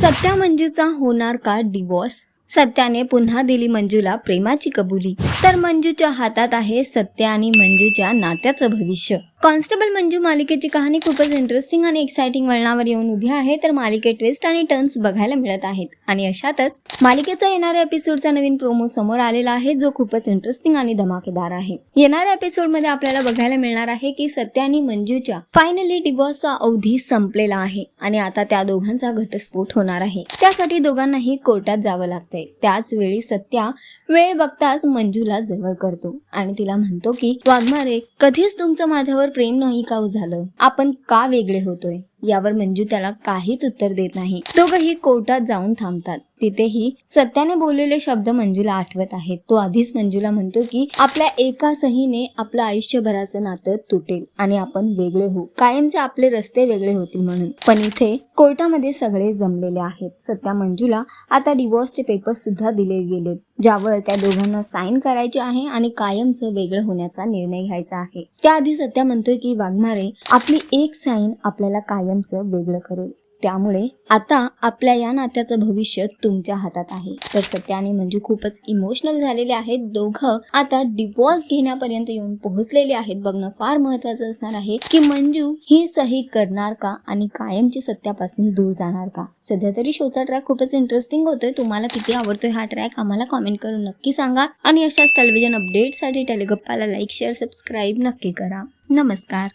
सत्या मंजूचा होणार का डिवॉर्स सत्याने पुन्हा दिली मंजूला प्रेमाची कबुली. तर मंजूच्या हातात आहे सत्या आणि मंजूच्या नात्याचं भविष्य. कॉन्स्टेबल मंजू मालिकेची कहाणी खूपच इंटरेस्टिंग आणि एक्साइटिंग वळणावर येऊन उभी आहे. तर मालिकेत ट्विस्ट आणि टर्न्स बघायला मिळत आहेत. आणि अशातच मालिकेचा येणाऱ्या एपिसोडचा नवीन प्रोमो समोर आलेला आहे जो खूपच इंटरेस्टिंग आणि धमाकेदार आहे. येणाऱ्या एपिसोडमध्ये आपल्याला बघायला मिळणार आहे की सत्या आणि मंजूच्या फायनली डिवॉर्सचा अवधी संपलेला आहे. आणि आता त्या दोघांचा घटस्फोट होणार आहे. त्यासाठी दोघांनाही कोर्टात जावं लागतंय. त्याच वेळी सत्या वेळ बघताच मंजूला जवळ करतो. आणि तिला म्हणतो की वाघमारे कधीच तुमचं माझ्यावर प्रेम नाही का हो झालं? आपण का वेगळे होतोय? यावर मंजू त्याला काहीच उत्तर देत नाही. दोघंही कोर्टात जाऊन थांबतात. तिथेही सत्याने बोललेले शब्द मंजूला आठवत आहेत. तो आधीच मंजूला म्हणतो की आपल्या एका सहीने आपलं आयुष्यभराचं नातं तुटेल आणि आपण वेगळे होऊ. कायमचे आपले रस्ते वेगळे होतील म्हणून. पण इथे कोर्टामध्ये सगळे जमलेले आहेत. सत्या मंजूला आता डिवोर्सचे पेपर सुद्धा दिले गेलेत ज्यावर त्या दोघांना साईन करायचे आहे आणि कायमचं वेगळं होण्याचा निर्णय घ्यायचा आहे. त्याआधी सत्या म्हणतोय की वाघमारे आपली एक साईन आपल्याला कायमचं वेगळं करेल. त्यामुळे आता आपल्या या नात्याचं भविष्य तुमच्या हातात आहे. तर सत्या आणि मंजू म्हणजे खूपच इमोशनल झालेले आहेत. दोघं आता डिवोर्स घेण्यापर्यंत येऊन पोहोचलेले आहेत. बघणं फार महत्वाचं असणार आहे की मंजू ही सही करणार का आणि कायमची सत्यापासून दूर जाणार का? सध्या तरी शोचा ट्रॅक खूपच इंटरेस्टिंग होतोय. तुम्हाला किती आवडतोय हा ट्रॅक आम्हाला कॉमेंट करून नक्की सांगा. आणि अशाच टेलिव्हिजन अपडेटसाठी टेलिगप्पाला लाईक शेअर सबस्क्राईब नक्की करा. नमस्कार.